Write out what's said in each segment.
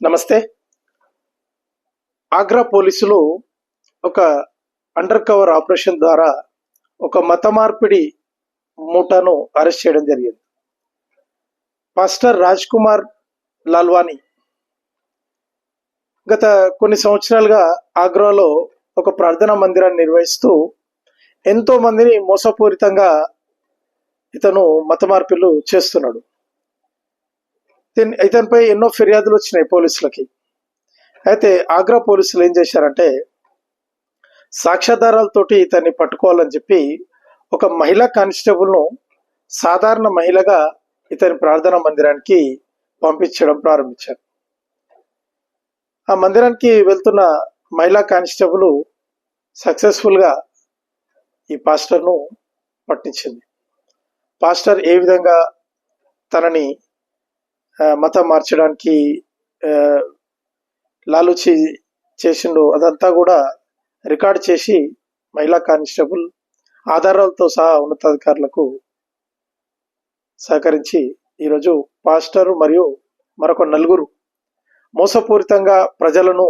నమస్తే. ఆగ్రా పోలీసులు ఒక అండర్ కవర్ ఆపరేషన్ ద్వారా ఒక మత మార్పిడి మూటను అరెస్ట్ చేయడం జరిగింది. పాస్టర్ రాజ్ కుమార్ లాల్వానీ గత కొన్ని సంవత్సరాలుగా ఆగ్రాలో ఒక ప్రార్థనా మందిరాన్ని నిర్వహిస్తూ ఎంతో మందిని మోసపూరితంగా ఇతను మత మార్పులు చేస్తున్నాడు. దీని- ఇతనిపై ఎన్నో ఫిర్యాదులు వచ్చినాయి పోలీసులకి. అయితే ఆగ్రా పోలీసులు ఏం చేశారంటే సాక్ష్యాధారాలతోటి ఇతన్ని పట్టుకోవాలని చెప్పి ఒక మహిళా కానిస్టేబుల్ను సాధారణ మహిళగా ఇతని ప్రార్థనా మందిరానికి పంపించడం ప్రారంభించారు. ఆ మందిరానికి వెళ్తున్న మహిళా కానిస్టేబుల్ సక్సెస్ఫుల్గా ఈ పాస్టర్ను పట్టించింది. పాస్టర్ ఏ విధంగా తనని మతం మార్చడానికి లాలుచి లాలూచి చేసిండు అదంతా కూడా రికార్డ్ చేసి మహిళా కానిస్టేబుల్ ఆధారాలతో సహా ఉన్నతాధికారులకు సహకరించి ఈరోజు పాస్టర్ మరియు మరొక నలుగురు మోసపూరితంగా ప్రజలను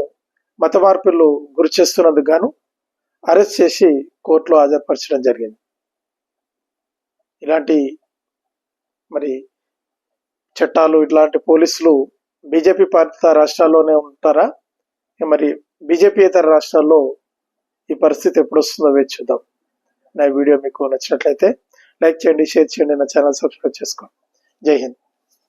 మత మార్పులు గురి చేస్తున్నందుకు గాను అరెస్ట్ చేసి కోర్టులో హాజరుపరచడం జరిగింది. ఇలాంటి మరి చట్టాలు ఇట్లాంటి పోలీసులు బీజేపీ పాలిత రాష్ట్రాల్లోనే ఉంటారా? మరి బీజేపీ ఇతర రాష్ట్రాల్లో ఈ పరిస్థితి ఎప్పుడు వస్తుందో వేచి చూద్దాం. నా వీడియో మీకు నచ్చినట్లయితే లైక్ చేయండి షేర్ చేయండి నా ఛానల్ సబ్స్క్రైబ్ చేసుకోండి. జై హింద్.